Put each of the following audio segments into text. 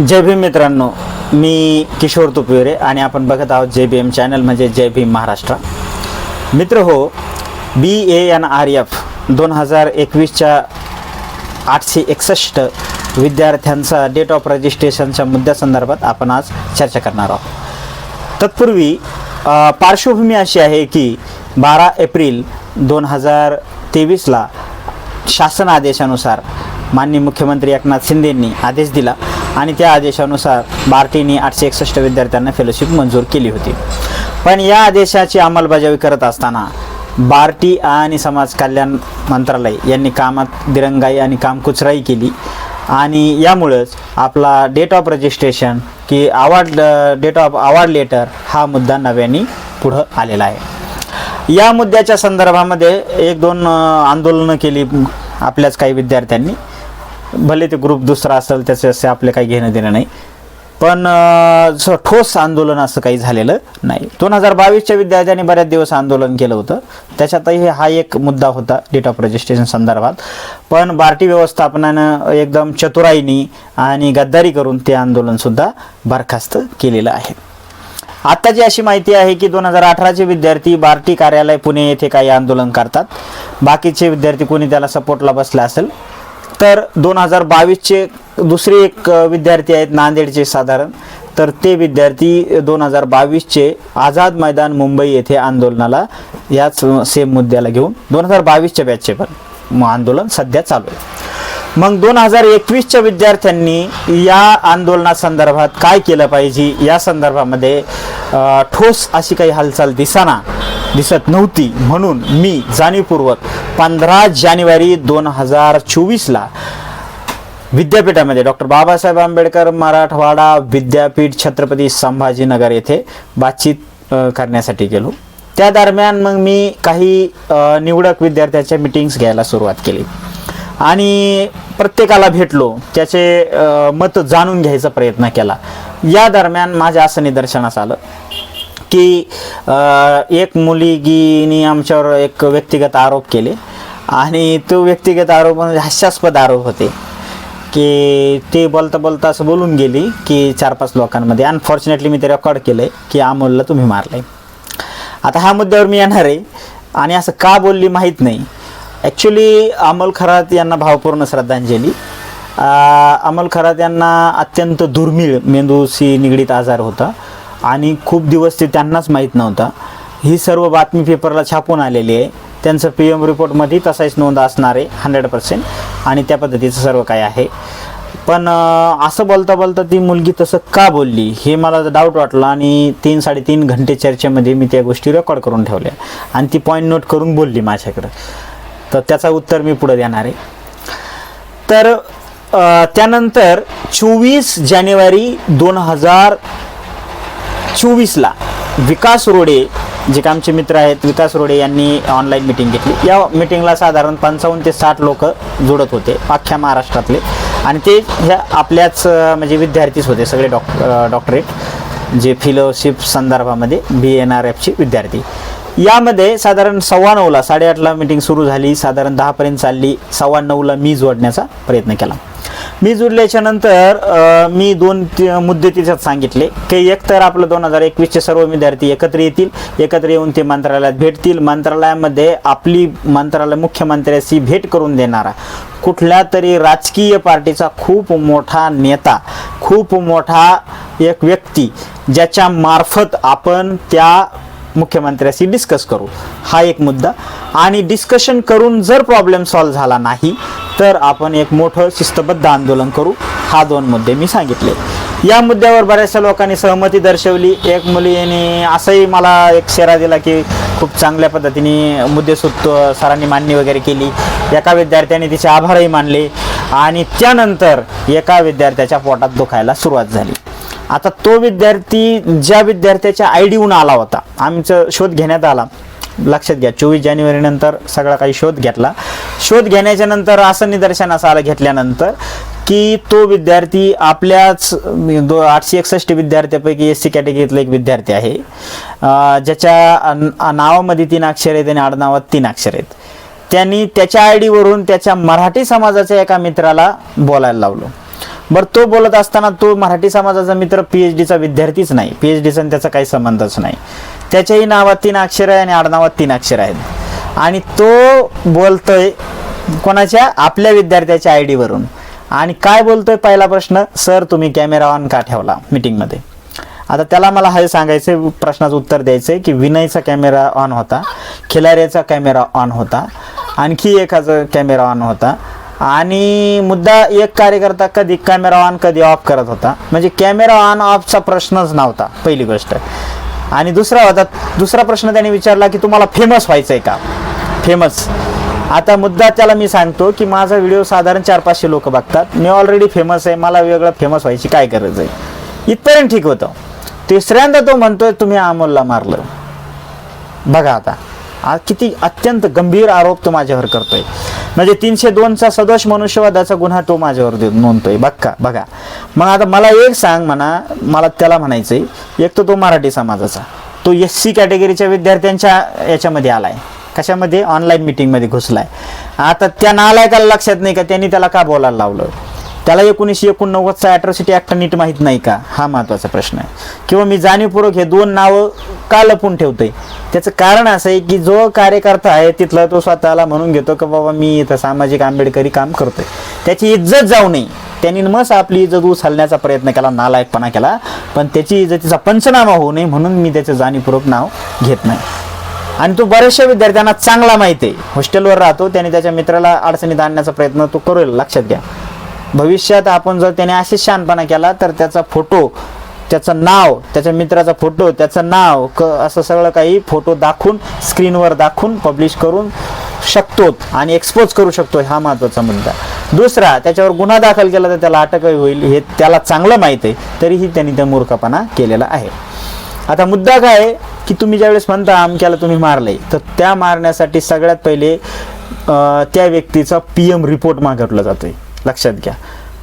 जय भीम मित्रांनो मी किशोर तुपविरे आणि आपण बघत आहोत जय भीम चॅनल म्हणजे जय भीम महाराष्ट्र. मित्र हो B A N R F दोन हजार एकवीसच्या आठशे एकसष्ट विद्यार्थ्यांचा डेट ऑफ रजिस्ट्रेशनच्या मुद्द्यासंदर्भात आपण आज चर्चा करणार आहोत. तत्पूर्वी पार्श्वभूमी अशी आहे की बारा एप्रिल दोन हजार तेवीसला शासन आदेशानुसार माननीय मुख्यमंत्री एकनाथ शिंदेंनी आदेश दिला. आणि त्या आदेशानुसार बार्टीने आठशे एकसष्ट विद्यार्थ्यांना फेलोशिप मंजूर केली होती. पण या आदेशाची अंमलबजावणी करत असताना बार्टी आणि समाज कल्याण मंत्रालय यांनी कामात दिरंगाई आणि कामकुचराई केली आणि यामुळंच आपला डेट ऑफ रजिस्ट्रेशन की award date of award letter हा मुद्दा नव्याने पुढं आलेला आहे. या मुद्द्याच्या संदर्भामध्ये एक दोन आंदोलनं केली आपल्याच काही विद्यार्थ्यांनी. भले ते ग्रुप दुसरा असेल त्याचे असे आपले काही घेणं देणं नाही. पण ठोस आंदोलन असं काही झालेलं नाही. दोन हजार बावीसच्या विद्यार्थ्यांनी बऱ्याच दिवस आंदोलन केलं होतं. त्याच्यातही हा एक मुद्दा होता डेट ऑफ रजिस्ट्रेशन संदर्भात. पण बार्टी व्यवस्थापनानं एकदम चतुराईनी आणि गद्दारी करून ते आंदोलनसुद्धा बरखास्त केलेलं आहे. आत्ताची अशी माहिती आहे की दोन हजार अठराचे विद्यार्थी बार्टी कार्यालय पुणे येथे काही आंदोलन करतात. बाकीचे विद्यार्थी कोणी त्याला सपोर्टला बसला असेल तर दोन हजार बावीसचे दुसरे एक विद्यार्थी आहेत नांदेडचे साधारण. तर ते विद्यार्थी दोन हजार बावीसचे आझाद मैदान मुंबई येथे आंदोलनाला याच सेम मुद्द्याला घेऊन दोन हजार बावीसच्या बॅचचे पण आंदोलन सध्या चालू आहे. मग दोन हजार एकवीसच्या विद्यार्थ्यांनी या आंदोलनासंदर्भात काय केलं पाहिजे? या संदर्भामध्ये ठोस अशी काही हालचाल दिसाना दिसत नव्हती. म्हणून मी जाणीवपूर्वक पंधरा जानेवारी दोन हजार चोवीसला विद्यापीठामध्ये डॉक्टर बाबासाहेब आंबेडकर मराठवाडा विद्यापीठ छत्रपती संभाजीनगर येथे बातचीत करण्यासाठी गेलो. त्या दरम्यान मग मी काही निवडक विद्यार्थ्यांच्या मिटिंग्स घ्यायला सुरुवात केली. आणि प्रत्येकाला भेटलो त्याचे मत जाणून घ्यायचा प्रयत्न केला. या दरम्यान माझ्या असं निदर्शनास आलं की एक मुलगीनी आमच्यावर एक व्यक्तिगत आरोप केले आणि तो व्यक्तिगत आरोप म्हणजे हास्यास्पद आरोप होते की ते बोलता बोलता असं बोलून गेली की चार पाच लोकांमध्ये. अनफॉर्च्युनेटली मी ते रेकॉर्ड केलं आहे की अमोलला तुम्ही मारलं आता ह्या मुद्द्यावर मी येणार आहे आणि असं का बोलली माहीत नाही. ॲक्च्युली अमोल खरात यांना भावपूर्ण श्रद्धांजली. अमोल खरात यांना अत्यंत दुर्मिळ मेंदूशी निगडीत आजार होता. आणि खूप दिवस ते त्यांनाच माहीत नव्हता. ही सर्व बातमी पेपरला छापून आलेली आहे. त्यांचं पी एम रिपोर्टमध्ये तसाच नोंद असणार आहे हंड्रेड पर्सेंट आणि त्या पद्धतीचं सर्व काय आहे. पण असं बोलता बोलता ती मुलगी तसं का बोलली हे मला डाऊट वाटलं. आणि तीन साडेतीन घंटे चर्चेमध्ये मी त्या गोष्टी रेकॉर्ड करून ठेवल्या. आणि ती पॉईंट नोट करून बोलली माझ्याकडं. तर त्याचं उत्तर मी पुढे देणार आहे. तर त्यानंतर चोवीस जानेवारी दोन हजार चोवीसला विकास रोडे जे का आमचे मित्र आहेत विकास रोडे यांनी ऑनलाईन मिटिंग घेतली. या मिटिंगला साधारण पंचावन्न ते साठ लोक जोडत होते अख्ख्या महाराष्ट्रातले. आणि ते ह्या आपल्याच म्हणजे विद्यार्थीच होते सगळे डॉक डॉक्टरेट जे फिलोशिप संदर्भामध्ये बी एन आर एफचे विद्यार्थी. यामध्ये साधारण सव्वा नऊला साडेआठला मिटिंग सुरू झाली साधारण दहापर्यंत चालली सव्वा नऊला मी जोडण्याचा प्रयत्न केला. मी जुडल्याच्या नंतर मी दोन मुद्दे तिच्यात सांगितले की एक तर आपलं दोन हजार एकवीसचे सर्व विद्यार्थी एकत्र येतील एकत्र येऊन ते मंत्रालयात भेटतील. मंत्रालयामध्ये आपली मंत्रालय मुख्यमंत्र्याशी भेट करून देणारा कुठल्या तरी राजकीय पार्टीचा खूप मोठा नेता खूप मोठा एक व्यक्ती ज्याच्या मार्फत आपण त्या मुख्यमंत्र्याशी डिस्कस करू. हा एक मुद्दा. आणि डिस्कशन करून जर प्रॉब्लेम सॉल्व्ह झाला नाही तर आपण एक मोठं शिस्तबद्ध आंदोलन करू. हा दोन मुद्दे मी सांगितले. या मुद्द्यावर बऱ्याचशा लोकांनी सहमती दर्शवली. एक मुलीने असंही मला एक शेरा दिला की खूप चांगल्या पद्धतीने मुद्देसूद सरांनी मांडणी वगैरे केली. एका विद्यार्थ्याने तिचे आभारही मानले आणि त्यानंतर एका विद्यार्थ्याच्या पोटात दुखायला सुरुवात झाली. आता तो विद्यार्थी ज्या विद्यार्थ्याच्या आय डीहून आला होता आमचं शोध घेण्यात आला. लक्षात घ्या चोवीस जानेवारी नंतर सगळा काही शोध घेतला. शोध घेण्याच्या नंतर असं निदर्शनास आलं घेतल्यानंतर की तो विद्यार्थी आपल्याच दो आठशे एकसष्ट विद्यार्थ्यापैकी एस सी कॅटेगरीतला एक विद्यार्थी आहे. ज्याच्या नावामध्ये तीन अक्षर आहेत आणि आडनावात तीन अक्षर आहेत. त्यांनी त्याच्या आय डीवरून त्याच्या मराठी समाजाच्या एका मित्राला बोलायला लावलं. बरं तो बोलत असताना तो मराठी समाजाचा मित्र पी एच डीचा विद्यार्थीच नाही. पी एच डीचा त्याचा काही संबंधच नाही. त्याच्याही नावात तीन अक्षर आहे आणि आडनावात तीन अक्षर आहेत. आणि तो बोलतोय कोणाच्या? आपल्या विद्यार्थ्याच्या आय डीवरून आणि काय बोलतोय? पहिला प्रश्न सर तुम्ही कॅमेरा ऑन का ठेवला? मीटिंगमध्ये आता त्याला मला हे सांगायचं प्रश्नाचं उत्तर द्यायचं आहे की विनयचा कॅमेरा ऑन होता खिलाऱ्याचा कॅमेरा ऑन होता आणखी एकाचा कॅमेरा ऑन होता. आणि मुद्दा एक कार्यकर्ता कधी कॅमेरा ऑन कधी ऑफ करत होता. म्हणजे कॅमेरा ऑन ऑफचा प्रश्नच नव्हता पहिली गोष्ट. आणि दुसरा होता दुसरा प्रश्न त्याने विचारला की तुम्हाला फेमस व्हायचं आहे का? फेमस आता मुद्दा त्याला मी सांगतो की माझा व्हिडिओ साधारण चार पाचशे लोक बघतात. मी ऑलरेडी फेमस आहे मला वेगळं फेमस व्हायची काय गरज आहे? इथपर्यंत ठीक होतं. तिसऱ्यांदा तो म्हणतोय तुम्ही अमोलला मारलं. बघा आता. किती अत्यंत गंभीर आरोप तो माझ्यावर करतोय. म्हणजे तीनशे दोनचा सदोष मनुष्यवादाचा गुन्हा तो माझ्यावर नोंदतोय. बघा बघा. मग आता मला एक सांग म्हणा मला त्याला म्हणायचंय. एक तर तो मराठी समाजाचा. तो एस सी कॅटेगरीच्या विद्यार्थ्यांच्या याच्यामध्ये आलाय. कशामध्ये? ऑनलाईन मिटिंगमध्ये घुसलाय. आता त्या नालायकाला लक्षात नाही का? त्यांनी त्याला का बोलायला लावलं? त्याला एकोणीसशे एकोणनव्वदचा ॲट्रॉसिटी ॲक्ट नीट माहीत नाही का? हा महत्त्वाचा प्रश्न आहे. किंवा मी जाणीवपूर्वक हे दोन नावं का लपून ठेवतोय? त्याचं कारण असं आहे की जो कार्यकर्ता आहे तिथला तो स्वतःला म्हणून घेतो की बाबा मी इथं सामाजिक आंबेडकरी काम करतोय. त्याची इज्जत जाऊ नये. त्यांनी मस्त आपली इज्जत उचलण्याचा प्रयत्न केला नालायकपणा केला पण त्याची इज्जतीचा पंचनामा होऊ नये म्हणून मी त्याचं जाणीवपूर्वक नाव घेत नाही. आणि तो बऱ्याचशा विद्यार्थ्यांना चांगला माहिती आहे. हॉस्टेलवर राहतो त्याने त्याच्या मित्राला अडचणीत आणण्याचा प्रयत्न तो करेल. लक्षात घ्या. भविष्यात आपण जर त्याने असे शहाणपणा केला तर त्याचा फोटो त्याचं नाव त्याच्या मित्राचा फोटो त्याचं नाव क असं सगळं काही फोटो दाखवून स्क्रीनवर दाखवून पब्लिश करून शकतो आणि एक्सपोज करू शकतो हा महत्त्वाचा मुद्दा. दुसरा त्याच्यावर गुन्हा दाखल केला तर त्याला अटकही होईल हे त्याला चांगलं माहीत आहे तरीही त्यांनी त्या मूर्खपणा केलेला आहे. आता मुद्दा काय आहे की तुम्ही ज्यावेळेस म्हणता आमक्याला तुम्ही मारले तर त्या मारण्यासाठी सगळ्यात पहिले त्या व्यक्तीचा पी एम रिपोर्ट मागितला जातोय. लक्षात घ्या.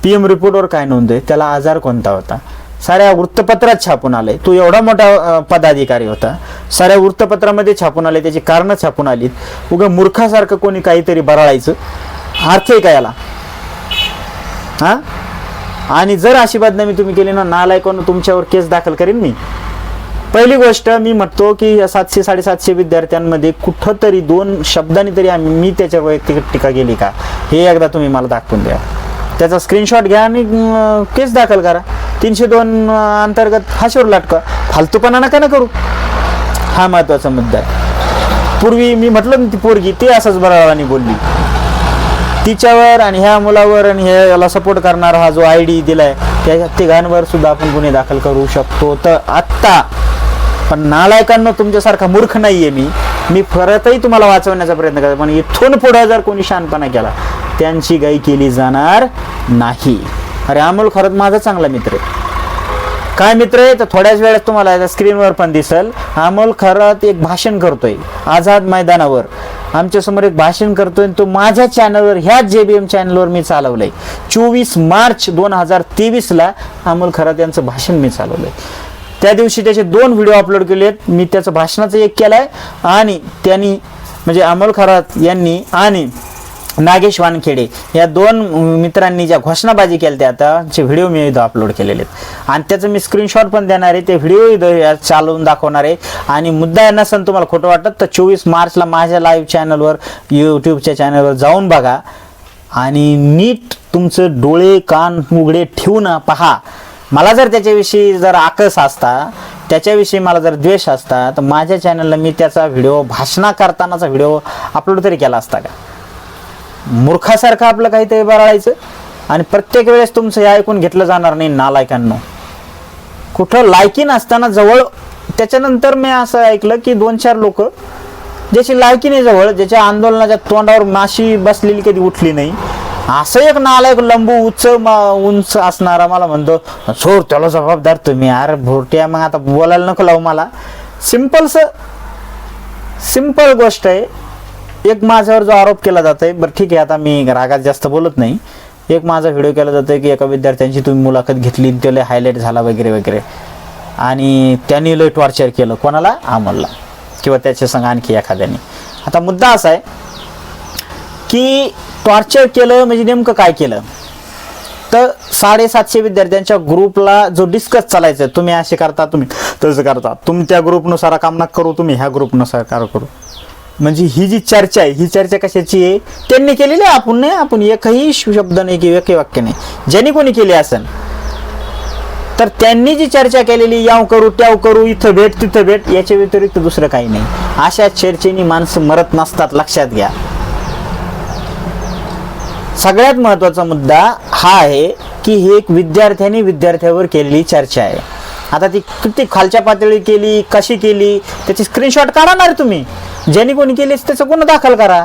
पी एम रिपोर्टवर काय नोंद आहे? त्याला आजार कोणता होता? साऱ्या वृत्तपत्रात छापून आले तो एवढा मोठा पदाधिकारी होता. साऱ्या वृत्तपत्रामध्ये छापून आले त्याची कारणं छापून आलीत. उगा मूर्खासारखं कोणी काहीतरी बराळायचं? अर्थ आहे का याला? हा? आणि जर अशी बदनामी तुम्ही केली ना नालायकानं तुमच्यावर केस दाखल करीन मी. पहिली गोष्ट मी म्हणतो की या सातशे साडेसातशे विद्यार्थ्यांमध्ये कुठंतरी दोन शब्दांनी तरी आम्ही मी त्याच्या वैयक्तिक टीका केली का? हे एकदा तुम्ही मला दाखवून द्या. त्याचा स्क्रीनशॉट घ्या आणि केस दाखल करा. तीनशे दोन अंतर्गत फाशीवर लाटका. फालतूपणा नका ना करू? हा महत्त्वाचा मुद्दा आहे. पूर्वी मी म्हटलं ना ती पोरगी ती असंच बरावानी बोलली. तिच्यावर आणि ह्या मुलावर आणि ह्या याला सपोर्ट करणारा हा जो आय डी दिलाय त्या तिघांवर सुद्धा आपण गुन्हे दाखल करू शकतो. तर आत्ता पण नालायकांना तुमच्यासारखा मूर्ख नाही आहे मी. मी परतही तुम्हाला वाचवण्याचा प्रयत्न करतो पण इथून पुढे जर कोणी शानपणा केला त्यांची गाई केली जाणार नाही. अरे अमोल खरंच माझा चांगला मित्र आहे. काय मित्र आहे? तर थोड्याच वेळात तुम्हाला स्क्रीनवर पण दिसल. अमोल खरंच एक भाषण करतोय आझाद मैदानावर. आमच्यासमोर एक भाषण करतोय आणि तो माझ्या चॅनलवर ह्याच जे बी एम चॅनलवर मी चालवलंय. चोवीस मार्च दोन हजार तेवीसला अमोल खरात यांचं भाषण मी चालवलंय. त्या दिवशी त्याचे दोन व्हिडिओ अपलोड केले आहेत मी त्याचं भाषणाचं एक केलाय. आणि त्यांनी म्हणजे अमोल खरात यांनी आणि नागेश वानखेडे या दोन मित्रांनी ज्या घोषणाबाजी केल्या त्या त्याचे व्हिडिओ मी इथं अपलोड केलेले आहेत. आणि त्याचं मी स्क्रीनशॉट पण देणार आहे. ते व्हिडिओ इथं चालवून दाखवणार आहे. आणि मुद्दा नसेल तुम्हाला खोटं वाटत तर चोवीस मार्चला माझ्या लाईव्ह चॅनलवर यूट्यूबच्या चॅनलवर जाऊन बघा. आणि नीट तुमचं डोळे कान उघडे ठेवून पहा. मला जर त्याच्याविषयी जर आकस असता त्याच्याविषयी मला जर द्वेष असता तर माझ्या चॅनलला मी त्याचा व्हिडिओ भाषणा करतानाचा व्हिडिओ अपलोड तरी केला असता का? मूर्खासारखं आपलं काहीतरी बराळायचं. आणि प्रत्येक वेळेस तुमचं हे ऐकून घेतलं जाणार नाही नालायकांनो. कुठं लायकी नसताना जवळ त्याच्यानंतर मी असं ऐकलं की दोन चार लोक ज्याची लायकी नाही जवळ ज्याच्या आंदोलनाच्या तोंडावर माशी बसलेली कधी उठली नाही. असं एक नालायक लंबू उंच उंच असणारा मला म्हणतो सोड त्याला जबाबदार तुम्ही अरे भोरट्या मग आता बोलायला नको लावू मला. सिम्पलस सिंपल गोष्ट आहे. एक माझ्यावर जो आरोप केला जात आहे बरं ठीक आहे आता मी रागात जास्त बोलत नाही. एक माझा व्हिडिओ केला जातोय की एका विद्यार्थ्यांची तुम्ही मुलाखत घेतली त्याला हायलाईट झाला वगैरे वगैरे. आणि त्यांनी लय टॉर्चर केलं कोणाला? आमलला किंवा त्याच्या संग आणखी एखाद्याने. आता मुद्दा असा आहे की टॉर्चर केलं म्हणजे नेमकं काय केलं? तर साडेसातशे विद्यार्थ्यांच्या ग्रुपला जो डिस्कस चालायचा आहे, तुम्ही असे करता तुम्ही तसं करता. तुम त्या ग्रुपनुसार काम नका करू तुम्ही ह्या ग्रुपनुसार कार करू. म्हणजे ही जी चर्चा आहे ही चर्चा कशाची आहे? त्यांनी केलेली आहे आपण नाही आपण एकही शब्द नाही किंवा एकही वाक्य नाही. ज्यांनी कोणी केली असेल तर त्यांनी जी चर्चा केलेली याव करू त्याव करू इथं भेट तिथं भेट याच्या व्यतिरिक्त दुसरं काही नाही. अशा चर्चेनी माणसं मरत नसतात लक्षात घ्या. सगळ्यात महत्त्वाचा मुद्दा हा आहे की ही एक विद्यार्थ्यांनी विद्यार्थ्यावर केलेली चर्चा आहे. आता ती किती खालच्या पातळी केली कशी केली त्याची स्क्रीनशॉट काढणार तुम्ही. ज्यांनी कोणी केली त्याचं गुन्हा दाखल करा.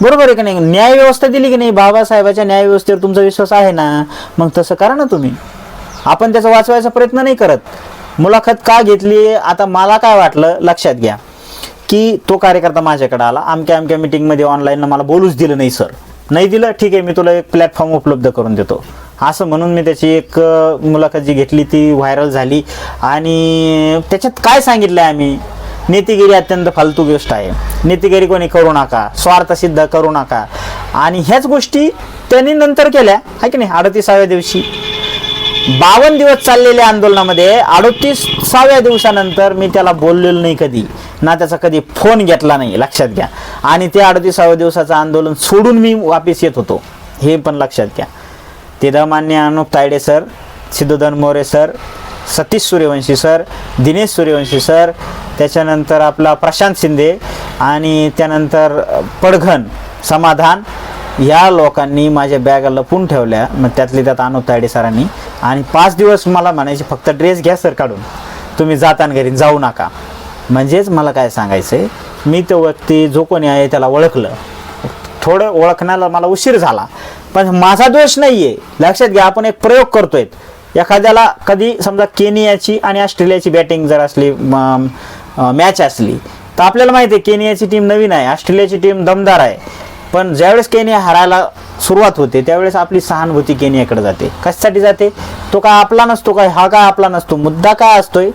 बरोबर आहे का नाही? न्याय व्यवस्था दिली की नाही? बाबासाहेबाच्या न्याय व्यवस्थेवर तुमचा विश्वास आहे ना? मग तसं करा ना तुम्ही. आपण त्याचा वाचवायचा प्रयत्न नाही करत. मुलाखत का घेतली? आता मला काय वाटलं? लक्षात घ्या. की तो कार्यकर्ता माझ्याकडे आला. आमक्या अमक्या मीटिंगमध्ये ऑनलाईन मला बोलूच दिलं नाही सर नाही दिलं? ठीक आहे मी तुला एक प्लॅटफॉर्म उपलब्ध करून देतो. असं म्हणून मी त्याची एक मुलाखत जी घेतली ती व्हायरल झाली. आणि त्याच्यात काय सांगितलं आहे आम्ही? नेतेगिरी अत्यंत फालतू गोष्ट आहे. नेतेगिरी कोणी करू नका स्वार्थ सिद्ध करू नका. आणि ह्याच गोष्टी त्यांनी नंतर केल्या आहे की नाही? अडतीसाव्या दिवशी. बावन्न दिवस चाललेल्या आंदोलनामध्ये अडतीसाव्या दिवसानंतर मी त्याला बोललेलो नाही कधी. ना त्याचा कधी फोन घेतला नाही लक्षात घ्या. आणि ते अडतीसाव्या दिवसाचं आंदोलन सोडून मी वापिस येत होतो. हे पण लक्षात घ्या. तिथं मान्य Anup Tayde sir Siddhodhan More sir Satish Suryawanshi sir Dinesh Suryawanshi sir त्याच्यानंतर आपला प्रशांत शिंदे आणि त्यानंतर पडघन समाधान या लोकांनी माझ्या बॅगा लपून ठेवल्या. मग त्यातली त्यात अनुप तायडे सरांनी. आणि पाच दिवस मला म्हणायचे फक्त ड्रेस घ्या सर काढून. तुम्ही जाताना घरी जाऊ नका. म्हणजेच मला काय सांगायचं आहे मी तो व्यक्ती जो कोणी आहे त्याला ओळखलं. थोडं ओळखण्याला मला उशीर झाला. पण माझा दोष नाही आहे लक्षात घ्या आपण एक प्रयोग करतोय. एखाद्याला कधी समजा केनियाची आणि ऑस्ट्रेलियाची बॅटिंग जर असली मॅच असली तर आपल्याला माहिती आहे केनियाची टीम नवीन आहे ऑस्ट्रेलियाची टीम दमदार आहे. पण ज्यावेळेस केनिया हरायला सुरुवात होते त्यावेळेस आपली सहानुभूती केनियाकडे जाते. कशासाठी जाते? तो काय आपला नसतो काय? हा काय आपला नसतो? मुद्दा काय असतोय?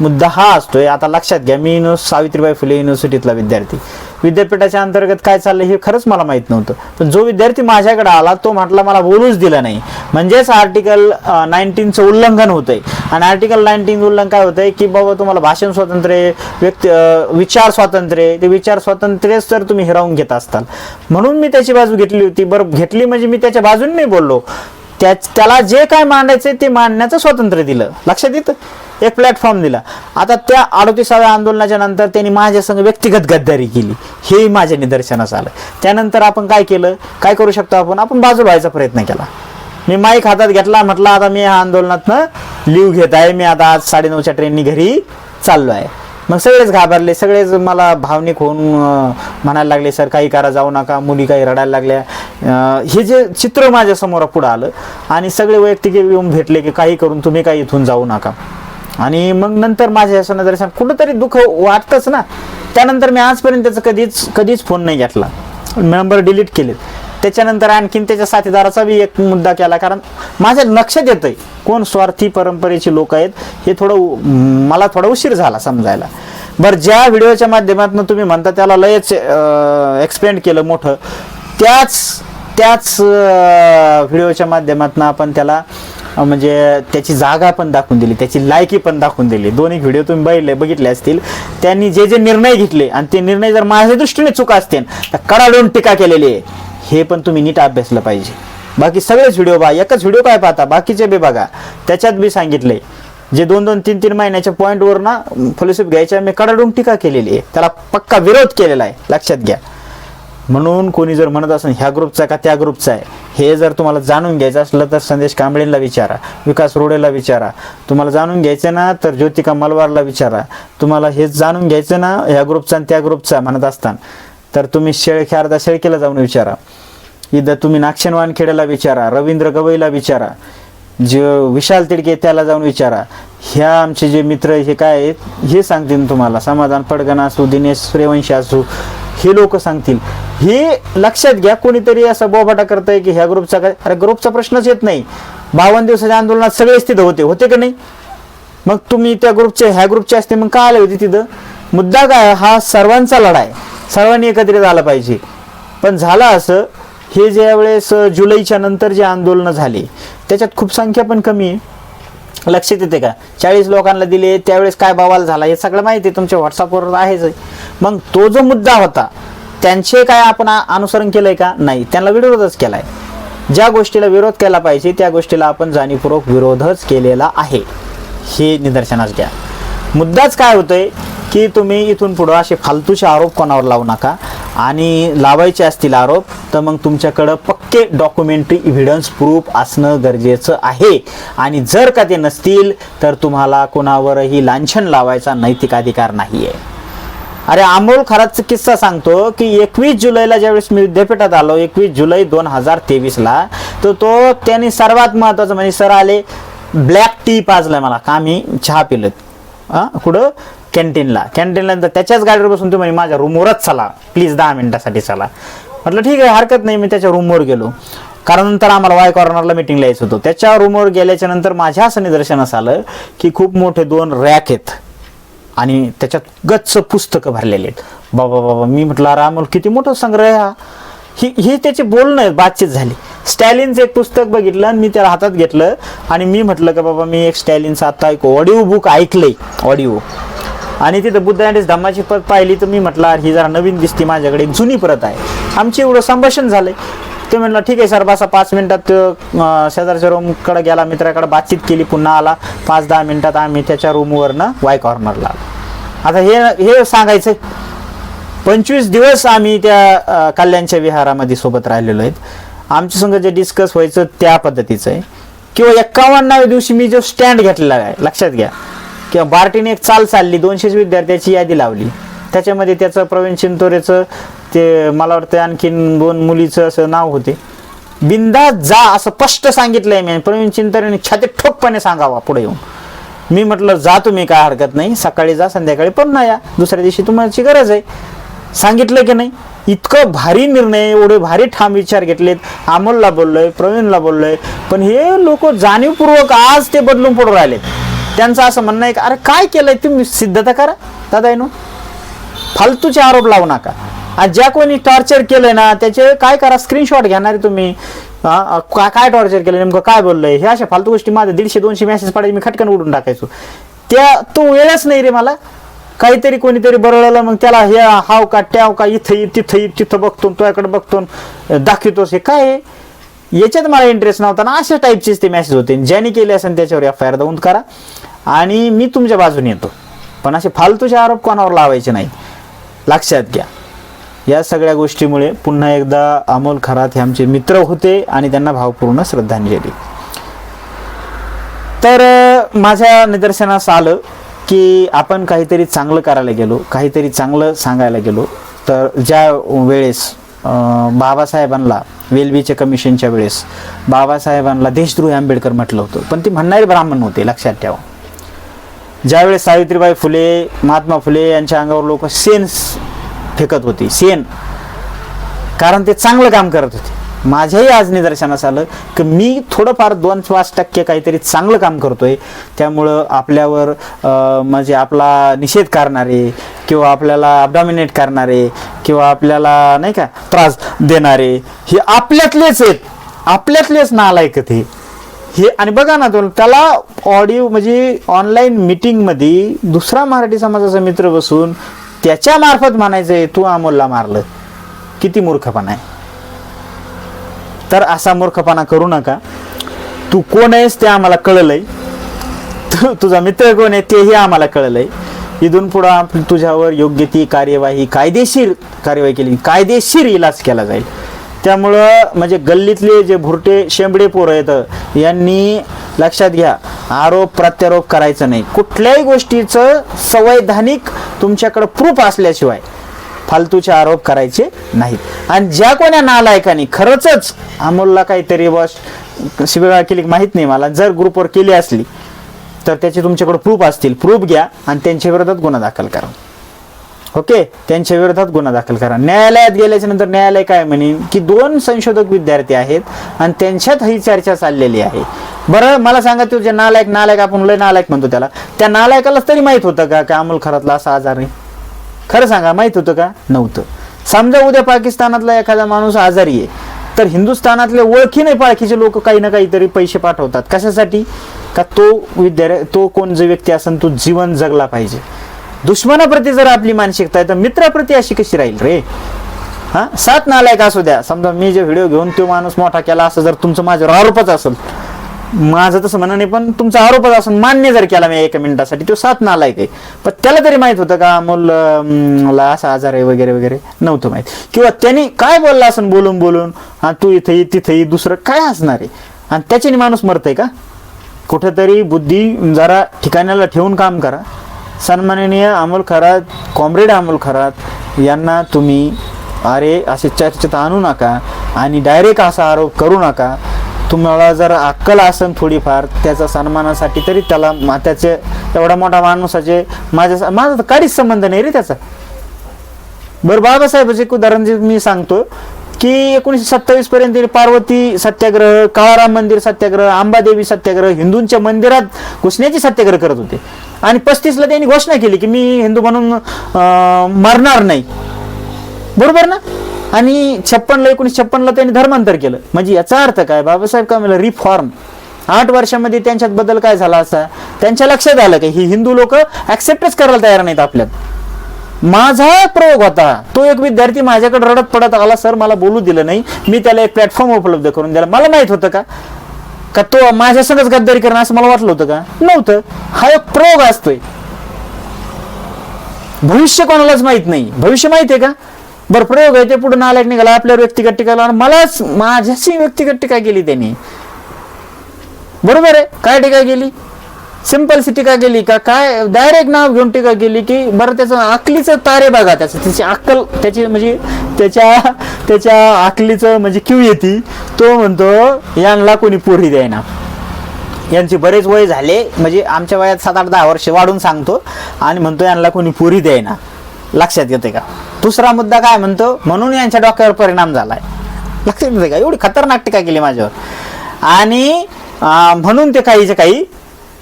मुद्दा हा असतोय आता लक्षात घ्या मी युनिव्हर्स सावित्रीबाई फुले युनिव्हर्सिटीतला विद्यार्थी. विद्यापीठाच्या अंतर्गत काय चाललंय हे खरंच मला माहीत नव्हतं. पण जो विद्यार्थी माझ्याकडे आला तो म्हटला मला बोलूच दिला नाही. म्हणजेच आर्टिकल नाईन्टीनचं उल्लंघन होतंय. आणि आर्टिकल नाईन्टीन उल्लंघन काय होतंय? की बाबा तुम्हाला भाषण स्वातंत्र्य व्यक्ती विचार स्वातंत्र्य ते विचार स्वातंत्र्यच तर तुम्ही हिरावून घेत असताल. म्हणून मी त्याची बाजू घेतली होती. बरं घेतली म्हणजे मी त्याच्या बाजूने नाही बोललो. त्या त्याला जे काय मांडायचं ते मांडण्याचं स्वातंत्र्य दिलं. लक्षात येतं? एक प्लॅटफॉर्म दिला. आता त्या अडतीसाव्या आंदोलनाच्या नंतर त्यांनी माझ्यासंग व्यक्तिगत गद्दारी केली. हेही माझ्या निदर्शनास आलं. त्यानंतर आपण काय केलं? काय करू शकतो आपण? आपण बाजूला व्हायचा प्रयत्न केला. मी माईक हातात घेतला म्हटलं आता मी ह्या आंदोलनातनं लिव घेत आहे. मी आता आज साडेनऊच्या ट्रेननी घरी चाललो आहे. मग सगळेच घाबरले. सगळेच मला भावनिक होऊन म्हणायला लागले सर काही करा जाऊ नका. मुली काही रडायला लागल्या. हे जे चित्र माझ्यासमोर पुढं आलं आणि सगळे वैयक्तिक येऊन भेटले की काही करून तुम्ही काही इथून जाऊ नका. आणि मग नंतर माझ्या असं दर्शन कुठंतरी दुःख वाटतंच ना. त्यानंतर मी आजपर्यंत त्याचा कधीच कधीच फोन नाही घेतला. नंबर डिलीट केलेत. त्याच्यानंतर आणखीन त्याच्या साथीदाराचा बी एक मुद्दा केला कारण माझ्या लक्षात येतंय कोण स्वार्थी परंपरेचे लोक आहेत. हे थोडं मला थोडा उशीर झाला समजायला. बरं ज्या व्हिडिओच्या माध्यमातून तुम्ही म्हणता त्याला लयच एक्सपेंड केलं मोठं. त्याच त्याच व्हिडिओच्या माध्यमातून आपण त्याला म्हणजे त्याची जागा पण दाखवून दिली त्याची लायकी पण दाखवून दिली. दोन्ही व्हिडिओ तुम्ही बघितले बघितले असतील. त्यांनी जे जे निर्णय घेतले आणि ते निर्णय जर माझ्या दृष्टीने चुका असतील तर कडाडून टीका केलेली आहे. हे पण तुम्ही नीट अभ्यासलं पाहिजे. बाकी सगळेच व्हिडिओ बघा. एकच व्हिडिओ काय पाहता? बाकीचे बी बघा. त्याच्यात बी सांगितले जे दोन दोन तीन तीन महिन्याच्या पॉईंटवर ना फॉलोशिप घ्यायच्या मी कडाडून टीका केलेली आहे. त्याला पक्का विरोध केलेला आहे. लक्षात घ्या. म्हणून कोणी जर म्हणत असेल ह्या ग्रुपचा का त्या ग्रुपचा आहे? हे जर तुम्हाला जाणून घ्यायचं असलं तर संदेश कांबळेंना विचारा विकास रोडेला विचारा. तुम्हाला जाणून घ्यायचं ना तर ज्योतिका मलवारला विचारा. तुम्हाला हे जाणून घ्यायचं ना ह्या ग्रुपचा आणि त्या ग्रुपचा म्हणत असताना. तर तुम्ही शेळखे अर्धा शेळकेला जाऊन विचारा. इथं तुम्ही नागशेन वानखेड्याला विचारा रवींद्र गवईला विचारा. जे विशाल तिडके त्याला जाऊन विचारा. ह्या आमचे जे मित्र हे काय आहेत हे सांगतील तुम्हाला. समाधान पडगण असू दिनेश सूर्यवंशी असू हे लोक सांगतील. हे लक्षात घ्या कोणीतरी असं बोबाटा करताय की ह्या ग्रुपचा काय अरे ग्रुपचा प्रश्नच येत नाही. बावन्न दिवसाच्या आंदोलनात सगळेच तिथं होते होते का नाही? मग तुम्ही त्या ग्रुपचे ह्या ग्रुपचे असते मग का आले होते तिथं? मुद्दा काय हा सर्वांचा लढा आहे सर्वांनी एकत्रित आला पाहिजे. पण झालं असं हे ज्या वेळेस जुलैच्या नंतर जे आंदोलनं झाले त्याच्यात खूप संख्या पण कमी आहे. लक्षात येते का? चाळीस लोकांना दिले त्यावेळेस काय बवाल झाला? हे सगळं माहिती आहे तुमच्या व्हॉट्सअपवर आहेच. आहे. मग तो जो मुद्दा होता त्यांचे काय आपण अनुसरण केलंय का? नाही. त्यांना विरोधच केलाय. ज्या गोष्टीला विरोध केला पाहिजे त्या गोष्टीला आपण जाणीवपूर्वक विरोधच केलेला आहे. हे निदर्शनास घ्या. मुद्दाच काय होतोय? की तुम्ही इथून पुढं असे फालतूचे आरोप कोणावर लावू नका. आणि लावायचे असतील आरोप तर मग तुमच्याकडं पक्के डॉक्युमेंटरी इव्हिडन्स प्रूफ असणं गरजेचं आहे. आणि जर का ते नसतील तर तुम्हाला कोणावरही लांछन लावायचा नैतिक अधिकार नाही आहे अरे अमोल खराच किस्सा सांगतो की एकवीस जुलैला ज्यावेळेस मी विद्यापीठात आलो एकवीस जुलै दोन हजार तेवीसला तर तो त्यांनी सर्वात महत्त्वाचं म्हणजे सर आले ब्लॅक टी पाजलाय मला का मी चहा पिलं हां कुठं? कॅन्टीनला. कॅन्टीनला त्याच्याच गाडीवर बसून तुम्ही म्हणजे माझ्या रूमवरच चला. प्लीज दहा मिनिटासाठी चला. म्हटलं ठीक आहे हरकत नाही मी त्याच्या रूमवर गेलो. कारण नंतर आम्हाला वाय कॉर्नरला मिटिंगला यायचं होतं. त्याच्या रूमवर गेल्याच्यानंतर माझ्या असं निदर्शनास आलं की खूप मोठे दोन रॅक आहेत आणि त्याच्यात गच्च पुस्तकं भरलेले आहेत. बाबा बाबा मी म्हटलं अरे किती मोठा संग्रह हा. ही हे त्याचे बोलणं आहे, बातचीत झाली. स्टॅलिनचं एक पुस्तक बघितलं आणि मी त्याला हातात घेतलं आणि मी म्हटलं का बाबा मी एक स्टॅलिनचं आता एक ऑडिओ बुक ऐकलंय. ऑडिओ आणि तिथं बुद्धांनी धम्माची पद पाहिली तर मी म्हटलं ही जरा नवीन दिसती माझ्याकडे एक जुनी परत आहे. आमची एवढं संभाषण झालंय. ते म्हणलं ठीक आहे सर बसा पाच मिनिटात शेजारच्या रूमकडे गेला मित्राकडे बातचीत केली पुन्हा आला. पाच दहा मिनिटात आम्ही त्याच्या रूमवरनं वाय कॉर्नरला आता हे हे सांगायचं पंचवीस दिवस आम्ही त्या कल्याणच्या विहारामध्ये सोबत राहिलेलो आहेत. आमच्या संग जे डिस्कस व्हायचं त्या पद्धतीचं आहे. किंवा एक्कावन्नाव्या दिवशी मी जो स्टँड घेतलेला आहे लक्षात घ्या. किंवा बार्टीने एक चाल चालली दोनशेच विद्यार्थ्याची यादी लावली. त्याच्यामध्ये त्याचं प्रवीण चिंतोरेचं ते मला वाटतं आणखीन दोन मुलीचं असं नाव होते. बिंदा जा असं स्पष्ट सांगितलंय मी. प्रवीण चिंतोरेने छाती ठोकपणे सांगावा पुढे येऊन. मी म्हटलं जा तुम्ही काय हरकत नाही. सकाळी जा संध्याकाळी पुन्हा या. दुसऱ्या दिवशी तुम्हाची गरज आहे. सांगितलं की नाही? इतकं भारी निर्णय एवढे भारी ठाम विचार घेतलेत. अमोलला बोललोय प्रवीणला बोललोय. पण हे लोक जाणीवपूर्वक आज ते बदलून पडून राहिलेत. त्यांचं असं म्हणणं आहे की अरे काय केलंय तुम्ही सिद्धता करा दादा नो फालतूचे आरोप लावू नका. आणि ज्या कोणी टॉर्चर केलंय ना त्याचे काय करा स्क्रीनशॉट घेणारे तुम्ही. काय काय टॉर्चर केलं नेमकं काय बोललंय? हे अशा फालतू गोष्टी माझ्या दीडशे दोनशे मेसेज पाडायचे मी खटकन उडून टाकायचो. त्या तो वेळच नाही रे मला. काहीतरी कोणीतरी बरळलं मग त्याला हे हाव का ट्याव का इथं ये तिथं ये तिथं बघतो तुझ्याकडे बघतो दाखवतोस हे काय आहे? याच्यात मला इंटरेस्ट नव्हता ना अशा टाईपचेच ते मॅसेज होते. ज्यांनी केले असेल त्याच्यावर एफ आय आर नोंद करा. आणि मी तुमच्या बाजूने येतो. पण असे फालतूचे आरोप कोणावर लावायचे नाही लक्षात घ्या. या सगळ्या गोष्टीमुळे पुन्हा एकदा अमोल खरात हे आमचे मित्र होते आणि त्यांना भावपूर्ण श्रद्धांजली. तर माझ्या निदर्शनास आलं की आपण काहीतरी चांगलं करायला गेलो काहीतरी चांगलं सांगायला गेलो. तर ज्या वेळेस बाबासाहेबांना वेलबीच्या कमिशनच्या वेळेस बाबासाहेबांना देशद्रोही आंबेडकर म्हटलं होतं. पण ते म्हणणारे ब्राह्मण होते लक्षात ठेवा. ज्यावेळेस सावित्रीबाई फुले महात्मा फुले यांच्या अंगावर लोक सेन फेकत होती सेन. कारण ते चांगलं काम करत होते. माझ्याही आज निदर्शनास आलं की मी थोडंफार दोन पाच टक्के काहीतरी चांगलं काम करतोय. त्यामुळं आपल्यावर म्हणजे आपला निषेध करणारे किंवा आपल्याला अबडॉमिनेट करणारे किंवा आपल्याला नाही का त्रास देणारे हे आपल्यातलेच आहेत. आपल्यातलेच नालायक ते हे. हे आणि बघा ना तो त्याला ऑडिओ म्हणजे ऑनलाईन मीटिंगमध्ये दुसरा मराठी समाजाचा मित्र बसून त्याच्यामार्फत म्हणायचं आहे तू अमोलला मारलं. किती मूर्खपणा आहे. तर असा मूर्खपणा करू नका. तू कोण आहेस ते आम्हाला कळलंय. तू तुझा मित्र कोण आहे तेही आम्हाला कळलंय. इथून पुढं आप तुझ्यावर योग्य ती कार्यवाही कायदेशीर कार्यवाही केली. कायदेशीर इलाज केला जाईल. त्यामुळं म्हणजे गल्लीतले जे भुरटे शेंबडे पोरं आहेत यांनी लक्षात घ्या आरोप प्रत्यारोप करायचं नाही. कुठल्याही गोष्टीचं संवैधानिक तुमच्याकडं प्रूफ असल्याशिवाय. फालतूचे आरोप करायचे नाहीत. आणि ज्या कोण्या नालायकांनी खरंच अमोलला काहीतरी बस शिबिरा केली माहीत नाही मला. जर ग्रुपवर केली असली तर त्याचे तुमच्याकडे प्रूफ असतील. प्रूफ घ्या आणि त्यांच्या विरोधात गुन्हा दाखल करा. ओके त्यांच्या विरोधात गुन्हा दाखल करा. न्यायालयात गेल्याच्यानंतर न्यायालय काय म्हणेन? की दोन संशोधक विद्यार्थी आहेत आणि त्यांच्यात ही चर्चा चाललेली आहे. बरं मला सांगा तुझे नालायक नालायक आपण लय नालायक म्हणतो त्याला. त्या नालायकालाच तरी माहीत होतं का अमोल खरातला असा आजार आहे? खरं सांगा माहीत होतं का? नव्हतं. समजा उद्या पाकिस्तानातला एखादा माणूस आजारी आहे तर हिंदुस्थानातले ओळखी नाही पाळखीचे लोक काही ना काहीतरी पैसे पाठवतात. कशासाठी? का तो विद्यार्थी तो कोण जो व्यक्ती असेल तो जीवन जगला पाहिजे. दुश्मनाप्रती जर आपली मानसिकता आहे तर मित्राप्रती अशी कशी राहील रे? हा? सात नालायक असू द्या. समजा मी जे व्हिडिओ घेऊन तो माणूस मोठा केला असं जर तुमचं माझ्यावर आरोपच असेल माझं तसं म्हणणं नाही पण तुमचा आरोपच असून मान्य जर केला मी एका मिनिटासाठी तो सात नालायक आहे. पण त्याला तरी माहीत होतं का अमोल ला असा आजार आहे वगैरे वगैरे नव्हतं माहीत. किंवा त्यांनी काय बोलला असं बोलून बोलून हा तू इथेही ये, ये, दुसरं काय असणार आहे? आणि त्याच्याने माणूस मरतय का? कुठेतरी बुद्धी जरा ठिकाणाला ठेवून काम करा. सन्माननीय अमोल खरात कॉम्रेड अमोल खरात यांना तुम्ही अरे असे चर्चेत आणू नका आणि डायरेक्ट असा आरोप करू नका. तुम्हाला जर अक्कल असेल थोडीफार त्याचा सन्मानासाठी तरी त्याला त्याचे एवढा मोठा माणूसाचे माझ्या माझा तर काहीच संबंध नाही रे त्याचा. बरं बाबासाहेबाचे एक उदाहरण जे मी सांगतो की एकोणीसशे सत्तावीस पर्यंत पार्वती सत्याग्रह काळाराम मंदिर सत्याग्रह अंबादेवी सत्याग्रह हिंदूंच्या मंदिरात घुसण्याची सत्याग्रह करत होते. आणि पस्तीसला त्यांनी घोषणा केली की मी हिंदू म्हणून मरणार नाही. बरोबर ना? आणि छप्पनला एकोणीसशे छप्पनला त्यांनी धर्मांतर केलं. म्हणजे याचा अर्थ काय? बाबासाहेब काय म्हणलं रिफॉर्म आठ वर्षामध्ये त्यांच्यात बदल काय झाला असा? त्यांच्या लक्षात आलं की ही हिंदू लोक ऍक्सेप्टच करायला तयार नाहीत आपल्यात. माझा प्रयोग होता. तो एक विद्यार्थी माझ्याकडे रडत पडत आला सर मला बोलू दिलं नाही. मी त्याला एक प्लॅटफॉर्म उपलब्ध करून दिला. मला माहीत होतं का? का तो माझ्या संगच गद्दारी करणं असं मला वाटलं होतं का? नव्हतं. हा एक प्रयोग असतोय. भविष्य कोणालाच माहीत नाही. भविष्य माहीत आहे का? बरं प्रयोग आहे ते पुढे नालायक निघाला आपल्यावर व्यक्तिगत टीका लावून मलाच माझ्याशी व्यक्तिगत टीका केली त्यांनी. बरोबर आहे? काय टीका केली? सिंपल सी टीका केली का? काय डायरेक्ट नाव घेऊन टीका केली की बरं त्याचं अकलीचं तारे बघा त्याचं. त्याची अक्कल त्याची म्हणजे त्याच्या त्याच्या अकलीचं म्हणजे क्यू येते तो म्हणतो यांना कोणी पोरी द्यायना यांचे बरेच वय झाले म्हणजे आमच्या वयात सात आठ दहा वर्ष वाढून सांगतो आणि म्हणतो यांना कोणी पुरी द्यायना लक्षात येते का? दुसरा मुद्दा काय म्हणतो? म्हणून यांच्या डोक्यावर परिणाम झालाय. लक्षात येते का? एवढी खतरनाक टीका केली माझ्यावर. आणि म्हणून ते काहीचे काही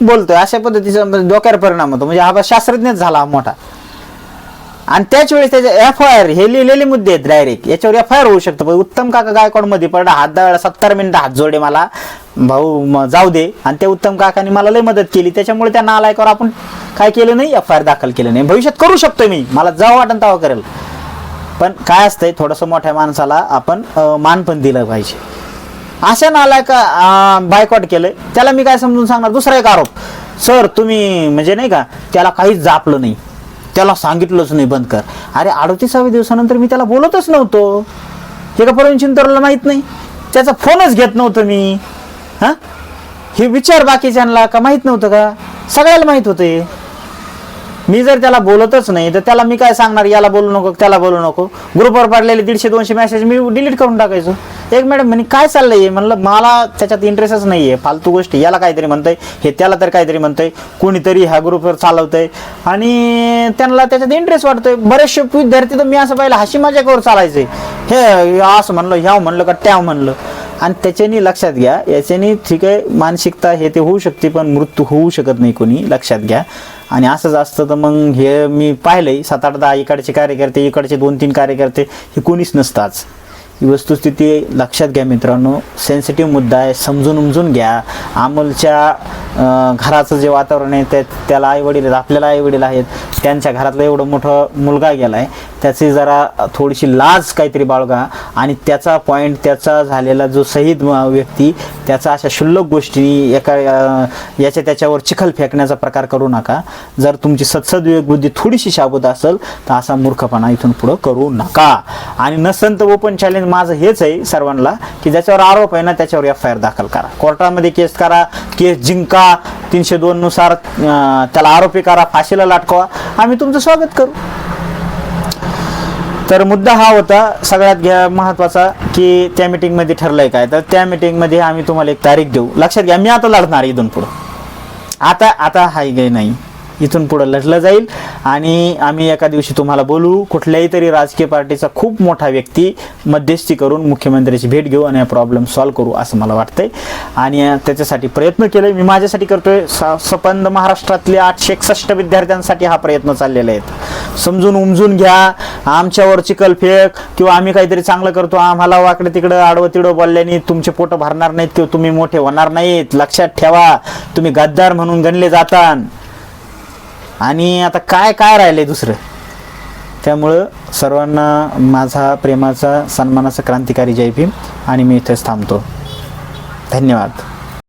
बोलतोय अशा पद्धतीचा डोक्यावर परिणाम होतो. म्हणजे हा शास्त्रज्ञच झाला मोठा. आणि त्याच वेळेस त्याचे एफ आय आर हे लिहिलेले मुद्दे आहेत डायरेक्ट याच्यावर एफ आय आर होऊ शकतं. पण उत्तम काका गायकवाडमध्ये पडला हात दळा सत्तर मिनिटं हात जोडे मला. भाऊ जाऊ दे. आणि त्या उत्तम काकाने मला लय मदत केली. त्याच्यामुळे त्या नालायकावर आपण. काय केलं नाही? एफ आय आर दाखल केलं नाही. भविष्यात करू शकतो मी. मला जावं वाटण तेव्हा करेल. पण काय असतंय? थोडंसं मोठ्या माणसाला आपण मान पण दिलं पाहिजे. अशा नालायका बायकॉट केलंय. त्याला मी काय समजून सांगणार? दुसरा एक आरोप. सर तुम्ही म्हणजे नाही का त्याला काहीच जापलं नाही. त्याला सांगितलंच नाही बंद कर. अरे अडतीसाव्या दिवसानंतर मी त्याला बोलतच नव्हतो. हे का परवीन चिंतरला माहीत नाही? त्याचा फोनच घेत नव्हतं मी. हा? हे विचार बाकीच्यांना का माहीत नव्हतं का? सगळ्याला माहीत होते मी जर त्याला बोलतच नाही तर त्याला मी काय सांगणार? याला बोलू नको त्याला बोलू नको. ग्रुपवर पडलेले दीडशे दोनशे मेसेज मी डिलीट करून टाकायचो. एक मॅडम म्हणे काय चाललंय? म्हणलं मला त्याच्यात इंटरेस्टच नाहीये फालतू गोष्टी याला काहीतरी म्हणतंय हे त्याला तर काहीतरी म्हणतंय. कोणीतरी ह्या ग्रुपवर चालवतंय. आणि त्यांना त्याच्यात इंटरेस्ट वाटतोय बरेचसे विद्यार्थी तर मी असं पाहिलं हशी मजाकावर चालायचे हे असं म्हणलं ह्या म्हणलं का त्याव म्हणलं. आणि त्याच्यानी लक्षात घ्या याच्यानी ठीक आहे मानसिकता हे ते होऊ शकते पण मृत्यू होऊ शकत नाही कोणी लक्षात घ्या. आणि असंच असतं तर मग हे मी पाहिलंय. सात आठ दहा इकडचे कार्यकर्ते इकडचे दोन तीन कार्यकर्ते हे कोणीच नसतं आज. ही वस्तुस्थिती लक्षात घ्या मित्रांनो. सेन्सिटिव्ह मुद्दा आहे. समजून उमजून घ्या. अमोलच्या घराचं जे वातावरण आहे त्या त्याला आई वडील आहेत आपल्याला आई वडील आहेत. त्यांच्या घरातलं एवढं मोठं मुलगा गेलाय त्याची जरा थोडीशी लाज काहीतरी बाळगा. आणि त्याचा पॉईंट त्याचा झालेला जो शहीद व्यक्ती त्याचा अशा क्षुल्लक गोष्टी एका याच्या त्याच्यावर चिखल फेकण्याचा प्रकार करू नका. जर तुमची सत्सद्विवेक बुद्धी थोडीशी शाबूत असेल तर असा मूर्खपणा इथून पुढं करू नका. आणि नसन तर ओपन चॅलेंज माझं हेच आहे सर्वांना की ज्याच्यावर आरोप आहे ना त्याच्यावर एफ आय आर दाखल करा. कोर्टामध्ये केस करा केस जिंका तीनशे दोन नुसार त्याला आरोपी करा फाशीला लाटकवा. आम्ही तुमचं स्वागत करू. तर मुद्दा हा होता सगळ्यात घ्या महत्त्वाचा की त्या मीटिंगमध्ये ठरलंय काय. तर त्या मीटिंगमध्ये आम्ही तुम्हाला एक तारीख देऊ. लक्षात घ्या मी आता लढणार इथून पुढं. आता आता हाय गे नाही. इथून पुढं लढलं जाईल. आणि आम्ही एका दिवशी तुम्हाला बोलू कुठल्याही तरी राजकीय पार्टीचा खूप मोठा व्यक्ती मध्यस्थी करून मुख्यमंत्र्याची भेट घेऊ आणि प्रॉब्लेम सॉल्व्ह करू असं मला वाटतंय. आणि त्याच्यासाठी प्रयत्न केले मी माझ्यासाठी करतोय. सपंद महाराष्ट्रातल्या आठशे एकसष्ट विद्यार्थ्यांसाठी हा प्रयत्न चाललेला आहे. समजून उमजून घ्या. आमच्यावर कलफेक किंवा आम्ही काहीतरी चांगलं करतो आम्हाला वाकडे तिकडं आडवं तिडं बोलल्याने तुमचे पोट भरणार नाहीत किंवा तुम्ही मोठे होणार नाहीत. लक्षात ठेवा. तुम्ही गद्दार म्हणून गणले जातात आणि आता काय काय राहिले दुसरं? त्यामुळं सर्वांना माझा प्रेमाचा सन्मानाचा क्रांतिकारी जय भीम आणि मी इथेच थांबतो. धन्यवाद.